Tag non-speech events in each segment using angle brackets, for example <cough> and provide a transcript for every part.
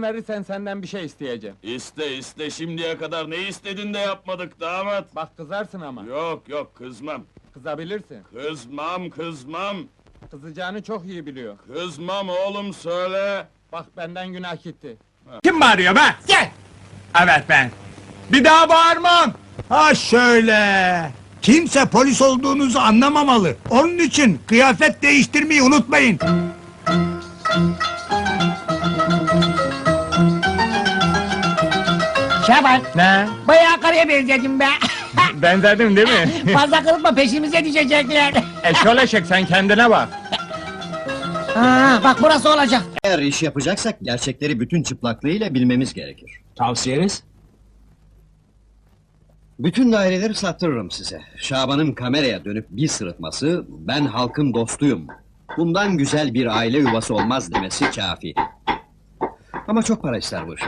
İzin verirsen senden bir şey isteyeceğim. İste iste şimdiye kadar ne istedin de yapmadık damat. Bak kızarsın ama. Yok yok kızmam. Kızabilirsin. Kızmam kızmam. Kızacağını çok iyi biliyor. Kızmam oğlum söyle. Bak benden günah gitti. Kim bağırıyor be? Gel! Evet ben. Bir daha bağırmam. Ha şöyle. Kimse polis olduğunuzu anlamamalı. Onun için kıyafet değiştirmeyi unutmayın. Şaban, Ne? bayağı karıya benzedim be. <laughs> Benzedim değil mi? Fazla kılıkma peşimize düşecekler. Eşol eşek sen kendine bak. Aa, bak burası olacak. Eğer iş yapacaksak gerçekleri bütün çıplaklığıyla bilmemiz gerekir. Tavsiyeniz? Bütün daireleri sattırırım size. Şaban'ın kameraya dönüp bir sırıtması, ben halkın dostuyum. Bundan güzel bir aile yuvası olmaz demesi kafi. Ama çok para ister bu iş.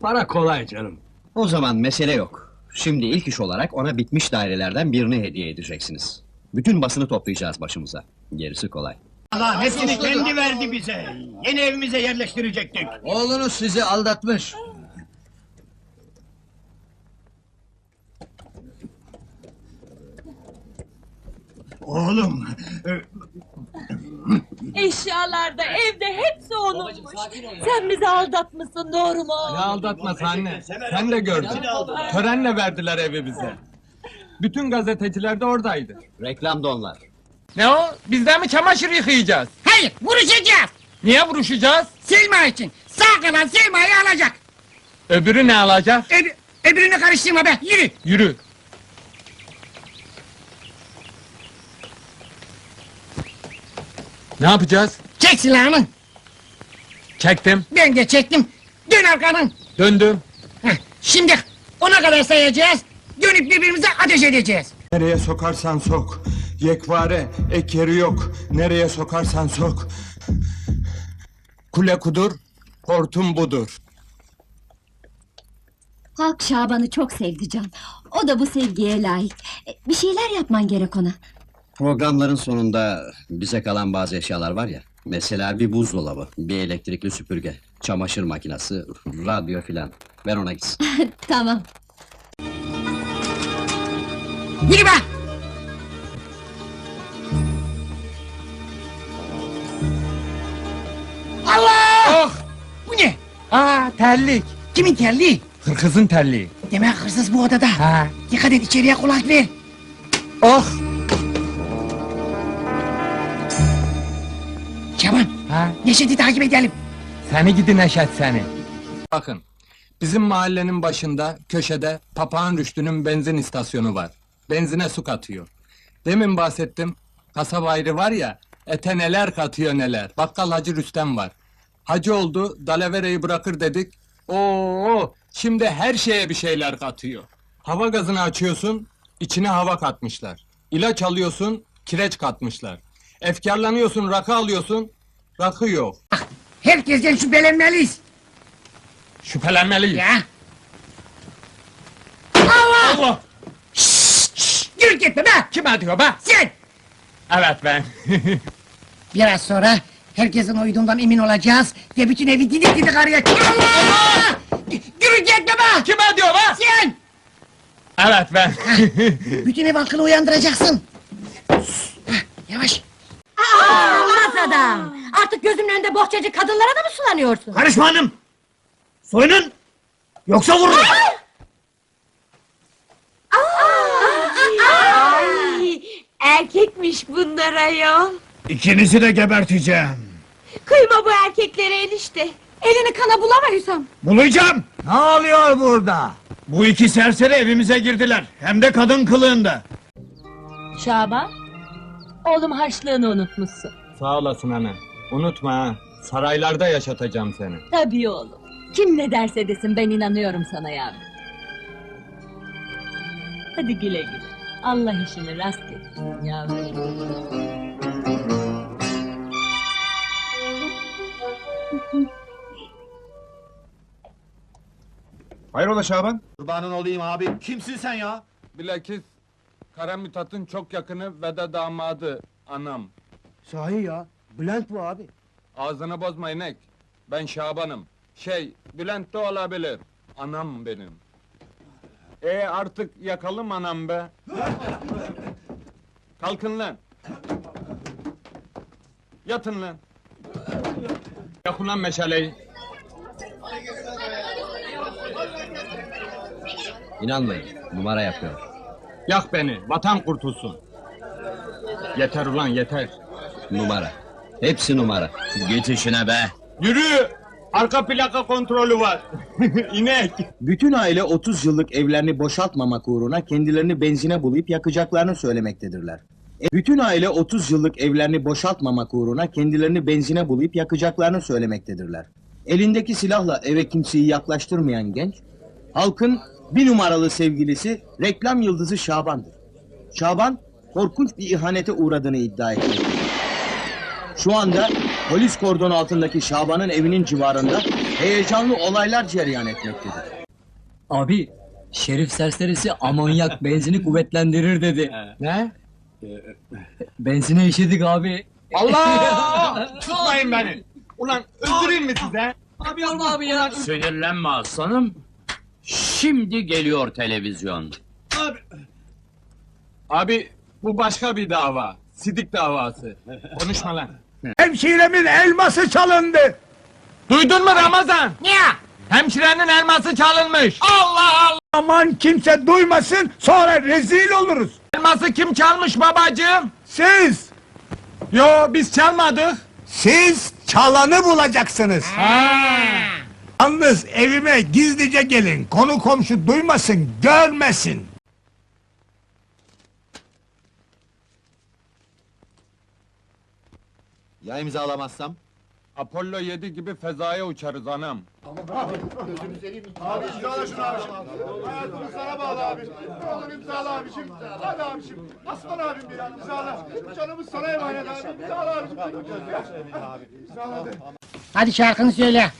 Para kolay canım. O zaman mesele yok. Şimdi ilk iş olarak ona bitmiş dairelerden birini hediye edeceksiniz. Bütün basını toplayacağız başımıza. Gerisi kolay. Allah hepsini kendi verdi bize. Yeni evimize yerleştirecektik. Oğlunuz sizi aldatmış. Oğlum, Eşyalarda, evde hepsi onunmuş. Sen bizi aldatmışsın doğru mu? Ne aldatması anne? Sen de gördün. Törenle verdiler evi bize. Bütün gazeteciler de oradaydı. Reklam donlar. Ne o? Bizden mi çamaşır yıkayacağız? Hayır, vuruşacağız. Niye vuruşacağız? Selma için. Sağ kalan Selma'yı alacak. Öbürü ne alacak? Öbür, öbürünü karıştırma be, yürü. Yürü. Ne yapacağız? Çek silahını. Çektim, Ben de çektim. Dön arkanın. döndüm. Heh, şimdi ona kadar sayacağız. Dönüp birbirimize ateş edeceğiz. nereye sokarsan sok. Yekvare, ek yeri yok. Nereye sokarsan sok. Kule kudur, hortum budur. Halk Şaban'ı çok sevdi Can. O da bu sevgiye layık. E, Bir şeyler yapman gerek ona. Programların sonunda bize kalan bazı eşyalar var ya. Mesela bir buzdolabı, bir elektrikli süpürge, çamaşır makinesi, radyo filan. Ver ona gitsin. <laughs> Tamam. Yürü be. Allah! Oh! Bu ne? Aa, terlik. Kimin terliği? Hırkızın terliği. Demek hırsız bu odada. Ha. Dikkat et içeriye kulak ver. Oh! Neşet'i takip edelim. Seni gidi Neşet seni. Bakın, bizim mahallenin başında, köşede Papağan Rüştü'nün benzin istasyonu var. Benzine su katıyor. Demin bahsettim, kasaba ayrı var ya, ete neler katıyor neler. Bakkal Hacı Rüstem var. Hacı oldu, dalavereyi bırakır dedik. Oo, şimdi her şeye bir şeyler katıyor. Hava gazını açıyorsun, içine hava katmışlar. İlaç alıyorsun, kireç katmışlar. Efkarlanıyorsun, rakı alıyorsun, rakı yok. Herkesten şüphelenmeliyiz. Şüphelenmeliyiz. Ya. Allah! Yürü gitme be. Kim atıyor be? Sen. Evet ben. <laughs> Biraz sonra herkesin uyuduğundan emin olacağız ve bütün evi didik didik arayacağız. Allah! Yürü gitme be. Kim atıyor be? Sen. Evet ben. Bütün ev halkını uyandıracaksın. <laughs> Hah, Yavaş. Olmaz adam. Artık gözümün önünde bohçacı kadınlara da mı sulanıyorsun? Karışma hanım! Soyunun! Yoksa vururum! Ay, erkekmiş bunlar ayol. İkinizi de geberteceğim. Kıyma bu erkeklere enişte. Elini kana bulamayısam. Bulacağım! Ne oluyor burada? Bu iki serseri evimize girdiler. Hem de kadın kılığında. Şaban, oğlum harçlığını unutmuşsun. Sağ olasın anne. Unutma ha. Saraylarda yaşatacağım seni. Tabii oğlum. Kim ne derse desin ben inanıyorum sana yavrum. Hadi güle güle. Allah işini rast etsin yavrum. Hayrola Şaban? Kurbanın olayım abi. Kimsin sen ya? Bilakis Kara Mithat'ın çok yakını ve de damadı anam. Sahi ya. Bülent bu abi. Ağzını bozma inek. Ben Şaban'ım. Şey, Bülent de olabilir. Anam benim. E artık yakalım anam be. Kalkın lan. Yatın lan. Yakın lan meşaleyi. İnanmayın, numara yapıyor. Yak beni, vatan kurtulsun. Yeter ulan yeter. Numara. Hepsi numara. Git işine be. Yürü! Arka plaka kontrolü var. <laughs> İnek. Bütün aile 30 yıllık evlerini boşaltmamak uğruna kendilerini benzine bulayıp yakacaklarını söylemektedirler. E, Bütün aile 30 yıllık evlerini boşaltmamak uğruna kendilerini benzine bulayıp yakacaklarını söylemektedirler. Elindeki silahla eve kimseyi yaklaştırmayan genç, halkın bir numaralı sevgilisi reklam yıldızı Şaban'dır. Şaban, korkunç bir ihanete uğradığını iddia etmektedir. Şu anda polis kordonu altındaki Şaban'ın evinin civarında heyecanlı olaylar cereyan etmektedir. Abi, şerif serserisi amonyak benzini kuvvetlendirir dedi. Ne? Benzine işedik abi. Allah! <laughs> Tutmayın beni. Ulan öldüreyim mi size? Abi yapma abi ya. Sinirlenme aslanım. Şimdi geliyor televizyon. Abi bu başka bir dava. Sidik davası. Konuşma lan. Hemşiremin elması çalındı. Duydun mu Ramazan? Ne? Hemşirenin elması çalınmış. Allah Allah! Aman kimse duymasın sonra rezil oluruz. Elması kim çalmış babacığım? Siz, Yo biz çalmadık. siz çalanı bulacaksınız. Yalnız evime gizlice gelin. Konu komşu duymasın, görmesin. Ya imzalamazsam? Apollo 7 gibi fezaya uçarız anam. Abi imzala şunu abi. Hayatımız sana bağlı abi. Ne olur imzala abicim. Hadi abicim. Aslan abim bir ya. İmzala. Canımız sana emanet abi. İmzala hadi. Hadi şarkını söyle.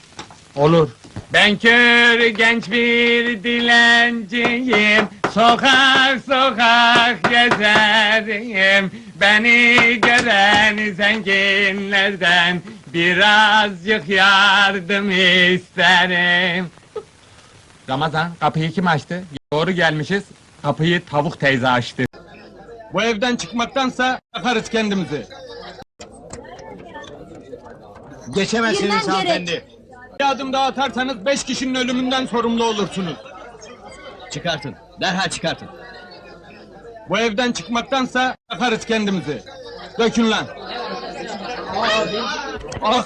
Olur. Ben kör genç bir dilenciyim. Sokak sokak gezerim. Beni gören zenginlerden birazcık yardım isterim. Ramazan kapıyı kim açtı? Doğru gelmişiz. Kapıyı tavuk teyze açtı. Bu evden çıkmaktansa yakarız kendimizi. Geçemezsiniz Bilmem hanımefendi. Bir adım daha atarsanız beş kişinin ölümünden sorumlu olursunuz. Çıkartın. Derhal çıkartın. Bu evden çıkmaktansa yakarız kendimizi. Dökün lan. Ah!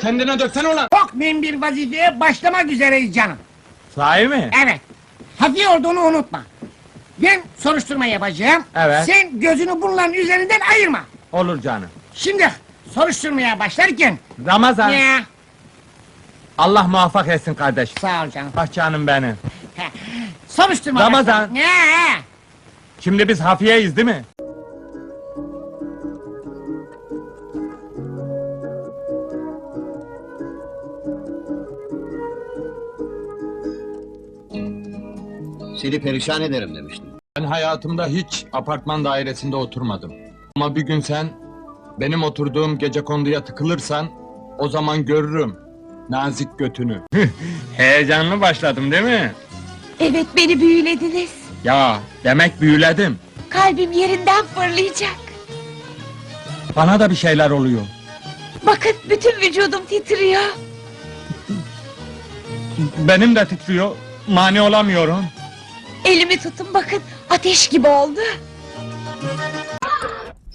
Kendine döksene ulan. Çok mühim bir vazifeye başlamak üzereyiz canım. Sahi mi? Evet. Hafiye olduğunu unutma. Ben soruşturma yapacağım. Evet. Sen gözünü bunların üzerinden ayırma. Olur canım. Şimdi soruşturmaya başlarken... Ramazan. Ne? Allah muvaffak etsin kardeş. Sağ ol canım. Bak canım benim. Soruşturma Ramazan. Ne? Şimdi biz hafiyeyiz değil mi? Seni perişan ederim demiştim. Ben hayatımda hiç apartman dairesinde oturmadım. Ama bir gün sen benim oturduğum gece konduya tıkılırsan o zaman görürüm nazik götünü. <laughs> Heyecanlı başladım değil mi? Evet beni büyülediniz. Ya demek büyüledim. Kalbim yerinden fırlayacak. Bana da bir şeyler oluyor. Bakın bütün vücudum titriyor. Benim de titriyor. Mani olamıyorum. Elimi tutun bakın ateş gibi oldu.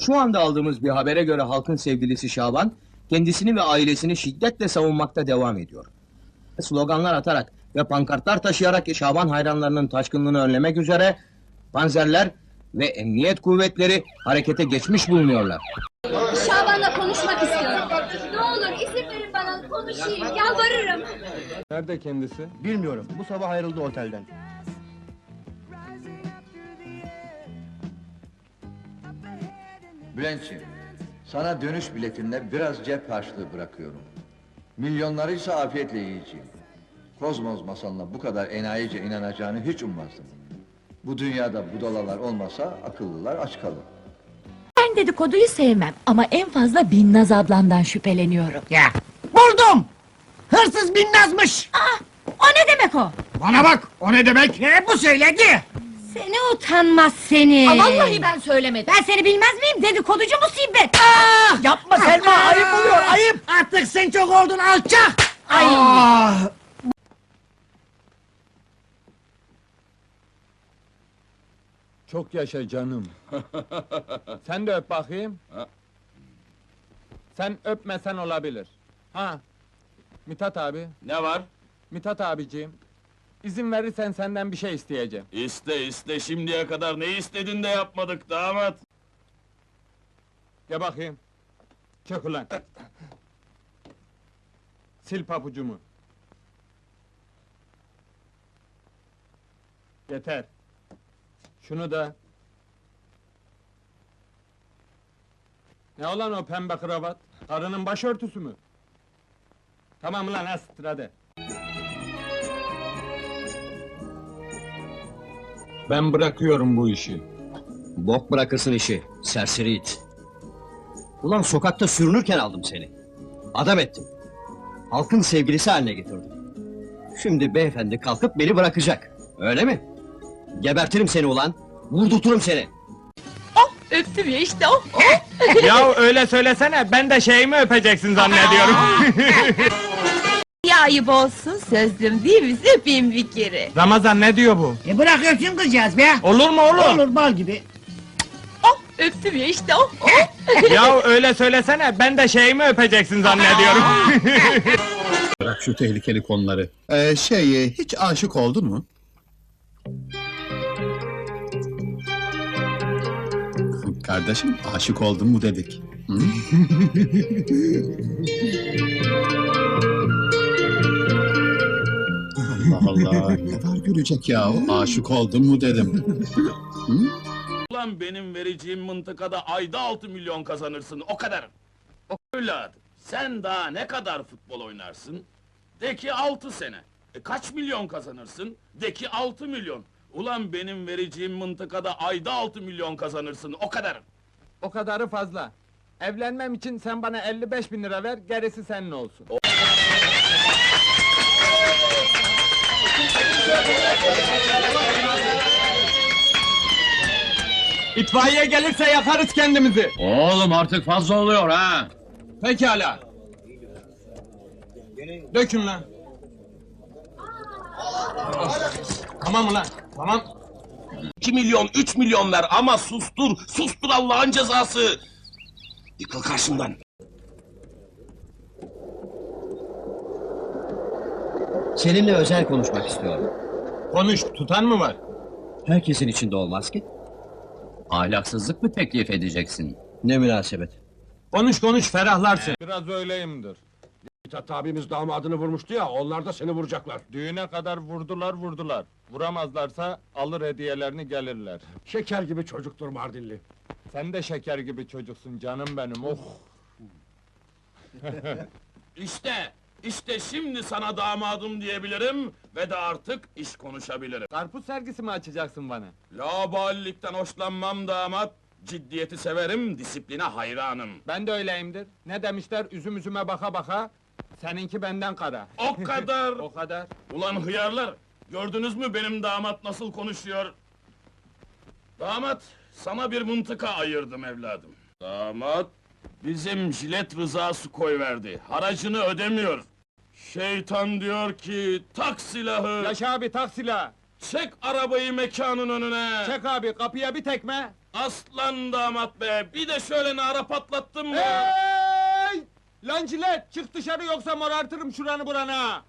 Şu anda aldığımız bir habere göre halkın sevgilisi Şaban, kendisini ve ailesini şiddetle savunmakta devam ediyor. Sloganlar atarak ve pankartlar taşıyarak Şaban hayranlarının taşkınlığını önlemek üzere panzerler ve emniyet kuvvetleri harekete geçmiş bulunuyorlar. Şaban'la konuşmak istiyorum. Ne olur izin verin bana konuşayım, yalvarırım. Nerede kendisi? Bilmiyorum. Bu sabah ayrıldı otelden. Bülent'ciğim, sana dönüş biletinde biraz cep harçlığı bırakıyorum. Milyonları ise afiyetle yiyeceğim. Kozmos masalına bu kadar enayice inanacağını hiç ummazdım. Bu dünyada budalalar olmasa akıllılar aç kalır. Ben dedikoduyu sevmem ama en fazla Binnaz ablamdan şüpheleniyorum. Ya buldum. Hı, hırsız binnazmış. O ne demek o? Bana bak, o ne demek? Ne bu söyledi? Seni utanmaz seni. Aa, vallahi ben söylemedim. Ben seni bilmez miyim? Dedikoducu musibet. Yapma Selma ayıp oluyor ayıp. Artık sen çok oldun alçak. Ay. Ah! Çok yaşa canım. <laughs> Sen de öp bakayım. Sen öpmesen olabilir. Ha. Mithat abi, Ne var? Mithat abiciğim. İzin verirsen senden bir şey isteyeceğim. İste iste şimdiye kadar ne istedin de yapmadık damat. Gel bakayım. Çök ulan. Sil papucumu. Yeter. Şunu da. Ne olan o pembe kravat? Karının başörtüsü mü? Tamam lan astır hadi. Ben bırakıyorum bu işi. Bok bırakırsın işi, serseri it. Ulan sokakta sürünürken aldım seni. Adam ettim. Halkın sevgilisi haline getirdim. Şimdi beyefendi kalkıp beni bırakacak. Öyle mi? Gebertirim seni ulan. Vurdurturum seni. Öptüm ya işte oh. <laughs> ya öyle söylesene, ben de şeyimi öpeceksin zannediyorum. <laughs> Ayıp olsun sözlüm değil mi? Öpeyim bir kere. Ramazan ne diyor bu? E bırak öpsün kızcağız be. Olur mu oğlum? Olur bal gibi. Oh öptüm ya işte oh. <laughs> ya öyle söylesene, ben de şeyimi öpeceksin zannediyorum. <laughs> Bırak şu tehlikeli konuları. Ee, şey, hiç aşık oldun mu? Kardeşim, aşık oldun mu dedik. Hı? <laughs> Allah Allah, <laughs> ne var gülecek ya? Aşık oldun mu dedim. Ulan benim vereceğim mıntıkada ayda 6 milyon kazanırsın o kadar. O evladım sen daha ne kadar futbol oynarsın? De ki 6 sene. E kaç milyon kazanırsın? De ki 6 milyon. Ulan benim vereceğim mıntıkada ayda 6 milyon kazanırsın o kadar. o kadarı fazla. Evlenmem için sen bana 55 bin lira ver, gerisi senin olsun. İtfaiye gelirse yakarız kendimizi. Oğlum artık fazla oluyor ha. Pekala. Dökün lan. Tamam ulan, tamam. 2 milyon 3 milyon ver ama sustur sustur Allah'ın cezası. Yıkıl karşımdan. Seninle özel konuşmak istiyorum. Konuş, tutan mı var? Herkesin içinde olmaz ki. Ahlaksızlık mı teklif edeceksin? Ne münasebet. Konuş konuş, ferahlarsın. Biraz öyleyimdir. Mithat abimiz damadını vurmuştu ya onlar da seni vuracaklar. Düğüne kadar vurdular vurdular. Vuramazlarsa alır hediyelerini gelirler. Şeker gibi çocuktur Mardinli. Sen de şeker gibi çocuksun canım benim. Oh. <laughs> İşte, işte şimdi sana damadım diyebilirim ve de artık iş konuşabilirim. Karpuz sergisi mi açacaksın bana? Laballikten hoşlanmam damat, ciddiyeti severim, disipline hayranım. Ben de öyleyimdir. Ne demişler üzüm üzüme baka baka. Seninki benden kara. O kadar! <laughs> o kadar. Ulan hıyarlar, gördünüz mü benim damat nasıl konuşuyor? Damat, sana bir mıntıka ayırdım evladım. Damat, bizim jilet rızası koy verdi. Haracını ödemiyor. Şeytan diyor ki, tak silahı, Yaşa abi tak silahı. çek arabayı mekanın önüne. Çek abi kapıya bir tekme. Aslan damat be, bir de şöyle nara patlattın mı? Hey! Lan cilet çık dışarı yoksa morartırım şuranı burana.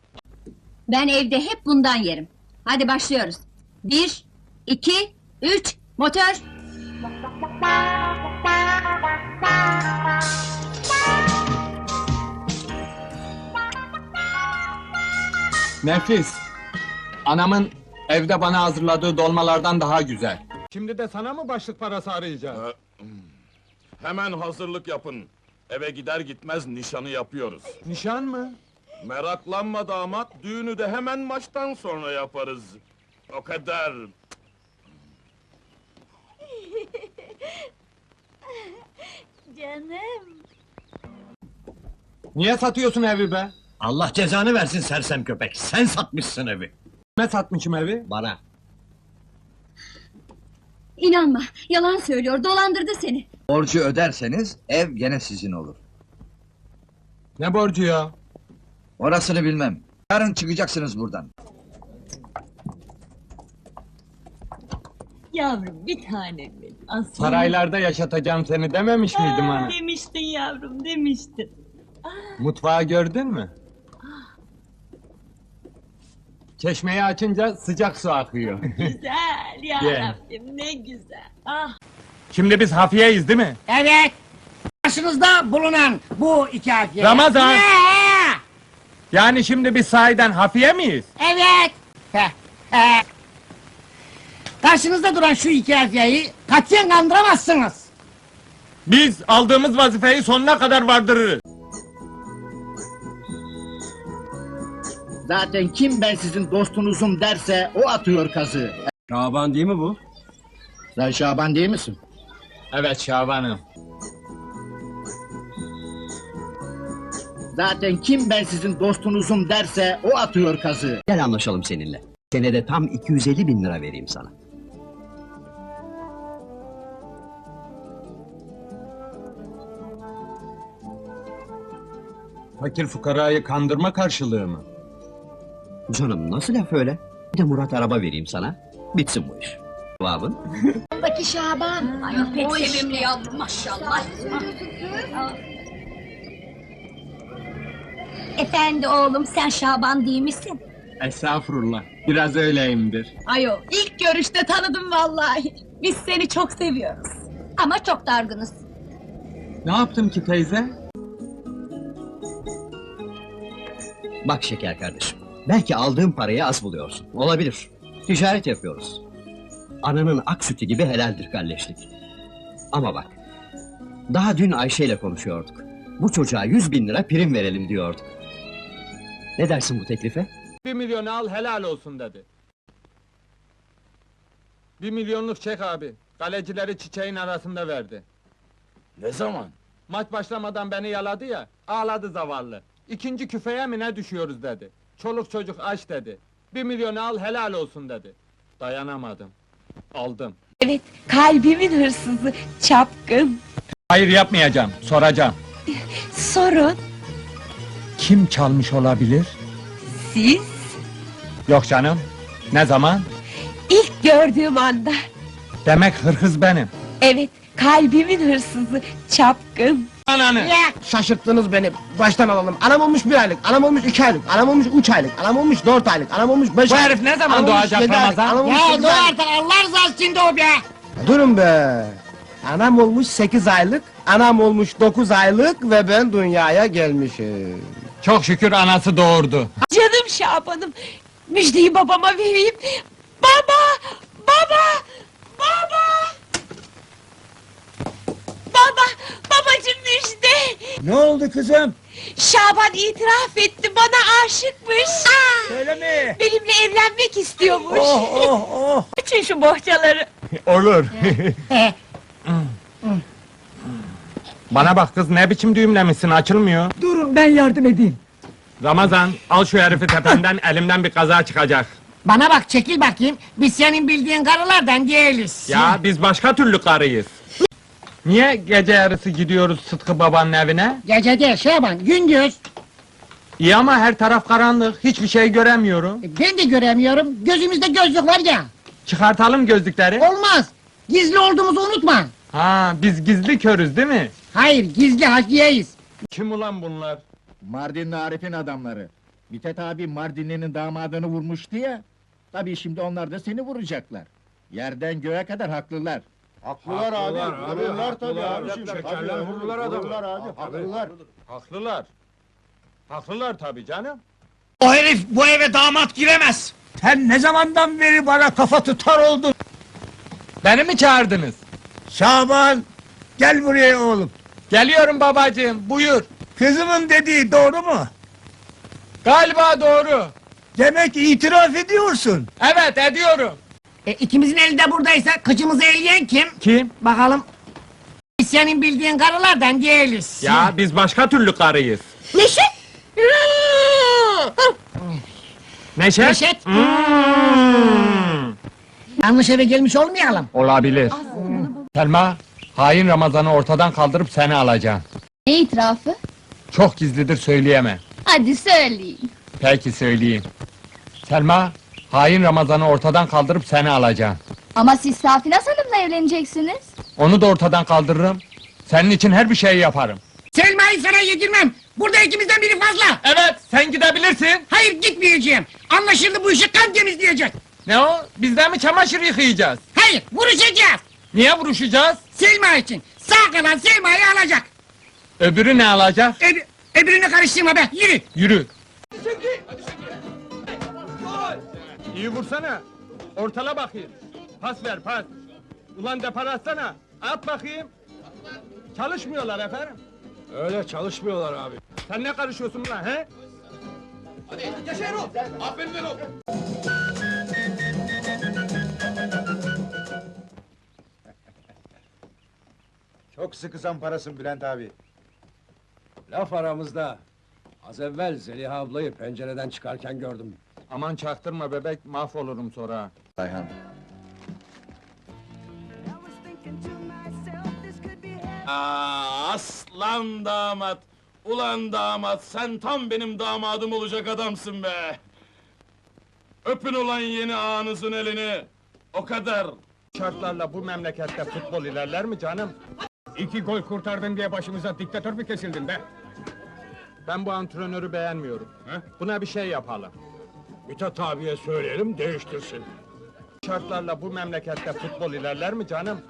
Ben evde hep bundan yerim. Hadi başlıyoruz. Bir, iki, üç, motor. Nefis. Anamın evde bana hazırladığı dolmalardan daha güzel. Şimdi de sana mı başlık parası arayacağız? Hemen hazırlık yapın. Eve gider gitmez nişanı yapıyoruz. Nişan mı? Meraklanma damat, düğünü de hemen maçtan sonra yaparız. O kadar. <laughs> Canım. Niye satıyorsun evi be? Allah cezanı versin sersem köpek. Sen satmışsın evi. Ne satmışım evi? Bana. İnanma, yalan söylüyor, dolandırdı seni. Borcu öderseniz ev gene sizin olur. Ne borcu ya? Orasını bilmem. Yarın çıkacaksınız buradan. Yavrum bir tanem benim. Aslanım. Saraylarda yaşatacağım seni dememiş miydim Aa, hani? Demiştin yavrum demiştin. Mutfağı gördün mü? Çeşmeyi açınca sıcak su akıyor. <laughs> Güzel ya Gel. Rabbim ne güzel. Ah Şimdi biz hafiyeyiz değil mi? Evet. Karşınızda bulunan bu iki harfli. Ramazan! Ne? Yani şimdi biz sahiden hafiye miyiz? Evet. Heh, heh. Karşınızda duran şu iki harfiyeyi katiyen kandıramazsınız. Biz aldığımız vazifeyi sonuna kadar vardırırız. Zaten kim ben sizin dostunuzum derse o atıyor kazığı. Şaban değil mi bu? Sen Şaban değil misin? Evet Şaban'ım. Zaten kim ben sizin dostunuzum derse o atıyor kazığı. Gel anlaşalım seninle. Senede tam 250 bin lira vereyim sana. Fakir fukarayı kandırma karşılığı mı? Canım nasıl laf öyle? Bir de Murat araba vereyim sana. Bitsin bu iş. Cevabın? Baki Şaban. Ay pek sevimli yavrum maşallah. Efendi oğlum sen Şaban değil misin? Estağfurullah. Biraz öyleyimdir. ayo ilk görüşte tanıdım vallahi. Biz seni çok seviyoruz. Ama çok dargınız. Ne yaptım ki teyze? Bak şeker kardeşim. Belki aldığın parayı az buluyorsun. Olabilir. Ticaret yapıyoruz. Ananın ak sütü gibi helaldir kardeşlik. Ama bak. Daha dün Ayşe ile konuşuyorduk. Bu çocuğa yüz bin lira prim verelim diyorduk. Ne dersin bu teklife? Bir milyonu al helal olsun dedi. Bir milyonluk çek abi. Kalecileri çiçeğin arasında verdi. ne zaman? Maç başlamadan beni yaladı ya, ağladı zavallı. İkinci küfeye mi ne düşüyoruz dedi. Çoluk çocuk aç dedi. Bir milyonu al helal olsun dedi. Dayanamadım. Aldım. Evet kalbimin hırsızı çapkın. Hayır yapmayacağım, soracağım. Sorun Kim çalmış olabilir? siz Yok canım. Ne zaman? ilk gördüğüm anda. Demek hırhız benim. Evet kalbimin hırsızı çapkın. Ananı! Şaşırttınız beni. Baştan alalım. Anam olmuş bir aylık, anam olmuş iki aylık, anam olmuş üç aylık, anam olmuş dört aylık, anam olmuş beş Bu aylık. herif ne zaman anam olmuş doğacak yedi aylık, Ramazan? anam olmuş Ya sekiz aylık. Allah rızası için de o be! Durun be! Anam olmuş sekiz aylık, anam olmuş dokuz aylık ve ben dünyaya gelmişim. Çok şükür anası doğurdu. Canım Şaban'ım. Müjdeyi babama vereyim. Baba! Baba! Baba! Babacım müjde! Ne oldu kızım? Şaban itiraf etti bana aşıkmış. Öyle mi? Benimle evlenmek istiyormuş. Oh oh oh! Açın şu bohçaları. Olur. <laughs> Bana bak kız ne biçim düğümlemişsin açılmıyor. Durun ben yardım edeyim. Ramazan al şu herifi tependen <laughs> elimden bir kaza çıkacak. Bana bak çekil bakayım, biz senin bildiğin karılardan değiliz. Ya biz başka türlü karıyız. Niye gece yarısı gidiyoruz Sıtkı babanın evine? Gece değil Şaban, gündüz. İyi ama her taraf karanlık, hiçbir şey göremiyorum. E, Ben de göremiyorum, gözümüzde gözlük var ya. Çıkartalım gözlükleri. Olmaz, gizli olduğumuzu unutma. Ha, biz gizli körüz değil mi? Hayır, gizli hakiyeyiz. Kim ulan bunlar? Mardinli Arif'in adamları. Mithat abi Mardinli'nin damadını vurmuştu ya. Tabii şimdi onlar da seni vuracaklar. Yerden göğe kadar haklılar. Haklılar abi. Haklılar tabii abi. Şekerler vurdular adamı. Haklılar abi. Haklılar. Haklılar. Haklılar tabii canım. O herif bu eve damat giremez. Sen ne zamandan beri bana kafa tutar oldun? Beni mi çağırdınız? Şaban, gel buraya oğlum. Geliyorum babacığım, buyur. Kızımın dediği doğru mu? Galiba doğru. Demek itiraf ediyorsun. Evet, ediyorum. E, ikimizin eli de buradaysa kıçımızı eleyen kim? Kim? Bakalım. Biz senin bildiğin karılardan değiliz. Ya biz başka türlü karıyız. Neşet! Neşet? Neşet. Yanlış eve gelmiş olmayalım. Olabilir. Selma, hain Ramazan'ı ortadan kaldırıp seni alacağım. Ne itirafı? Çok gizlidir söyleyemem. Hadi söyleyin. Peki söyleyeyim. Selma, hain Ramazan'ı ortadan kaldırıp seni alacağım. Ama siz Safinaz Hanım'la evleneceksiniz. Onu da ortadan kaldırırım. Senin için her bir şeyi yaparım. Selma'yı sana yedirmem. Burada ikimizden biri fazla. Evet, sen gidebilirsin. Hayır gitmeyeceğim. Anlaşıldı bu işi kan temizleyecek. Ne o? Biz de mi çamaşır yıkayacağız? Hayır vuruşacağız. Niye vuruşacağız? Selma için. Sağ kalan Selma'yı alacak. Öbürü ne alacak? Öb öbürünü karıştırma be yürü. Yürü. İyi vursana. Ortala bakayım. Pas ver pas. Ulan depar atsana. At bakayım. Çalışmıyorlar efendim. Öyle çalışmıyorlar abi. Sen ne karışıyorsun lan he? Çok sıkı parasın Bülent abi. Laf aramızda. Az evvel Zeliha ablayı pencereden çıkarken gördüm. Aman çaktırma bebek mahvolurum sonra. Ayhan. Aa, aslan damat! Ulan damat, sen tam benim damadım olacak adamsın be! Öpün ulan yeni ağanızın elini! O kadar! Şartlarla bu memlekette futbol ilerler mi canım? İki gol kurtardın diye başımıza diktatör mü kesildin be? Ben bu antrenörü beğenmiyorum. Buna bir şey yapalım. Mithat abiye söyleyelim değiştirsin. Şartlarla bu memlekette futbol ilerler mi canım?